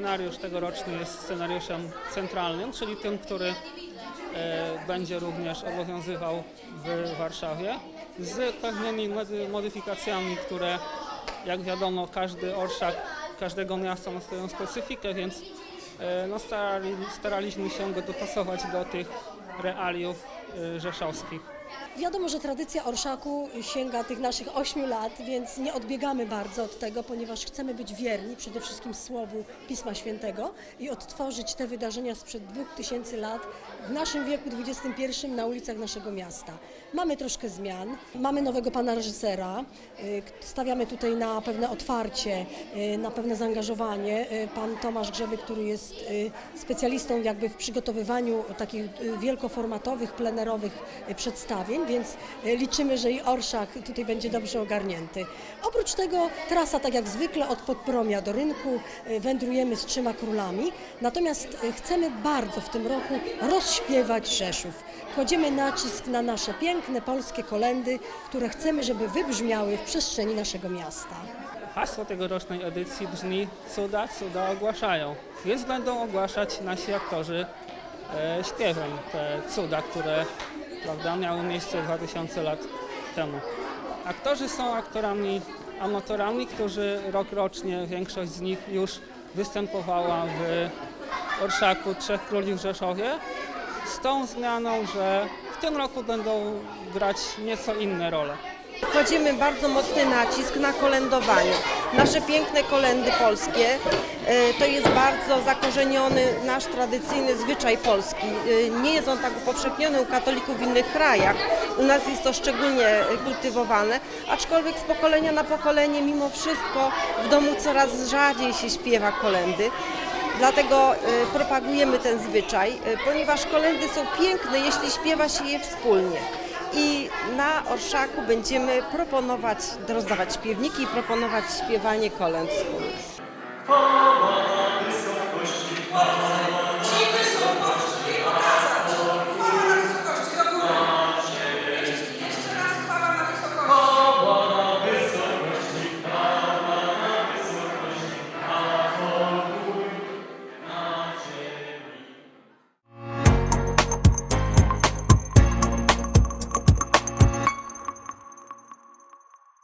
scenariusz tegoroczny jest scenariuszem centralnym, czyli tym, który e, będzie również obowiązywał w Warszawie, z pewnymi mody- modyfikacjami, które jak wiadomo każdy orszak każdego miasta ma swoją specyfikę, więc e, no, starali, staraliśmy się go dopasować do tych realiów e, rzeszowskich. Wiadomo, że tradycja orszaku sięga tych naszych ośmiu lat, więc nie odbiegamy bardzo od tego, ponieważ chcemy być wierni przede wszystkim słowu Pisma Świętego i odtworzyć te wydarzenia sprzed 2000 lat w naszym wieku XXI na ulicach naszego miasta. Mamy troszkę zmian, mamy nowego pana reżysera, y, stawiamy tutaj na pewne otwarcie, y, na pewne zaangażowanie. Y, Pan Tomasz Grzeby, który jest specjalistą jakby w przygotowywaniu takich wielkoformatowych, plenerowych y, więc y, liczymy, że i Orszak tutaj będzie dobrze ogarnięty. Oprócz tego trasa, tak jak zwykle, od Podpromia do rynku y, wędrujemy z trzema królami, natomiast y, chcemy bardzo w tym roku rozśpiewać Rzeszów. Kładziemy nacisk na nasze piękne polskie kolendy, które chcemy, żeby wybrzmiały w przestrzeni naszego miasta. Hasło tegorocznej edycji brzmi cuda, cuda ogłaszają, więc będą ogłaszać nasi aktorzy e, śpiewem te cuda, które prawda, miały miejsce 2000 lat temu. Aktorzy są aktorami amatorami, którzy rok rocznie, większość z nich już występowała w Orszaku Trzech Króli w Rzeszowie, z tą zmianą, że w tym roku będą grać nieco inne role. Kładziemy bardzo mocny nacisk na kolędowanie. Nasze piękne kolendy polskie e, to jest bardzo zakorzeniony nasz tradycyjny zwyczaj polski. E, Nie jest on tak upowszechniony u katolików w innych krajach. U nas jest to szczególnie kultywowane, aczkolwiek z pokolenia na pokolenie mimo wszystko w domu coraz rzadziej się śpiewa kolendy. Dlatego e, propagujemy ten zwyczaj, ponieważ kolendy są piękne, jeśli śpiewa się je wspólnie. Orszaku będziemy proponować, rozdawać śpiewniki i proponować śpiewanie kolęd wspólnych.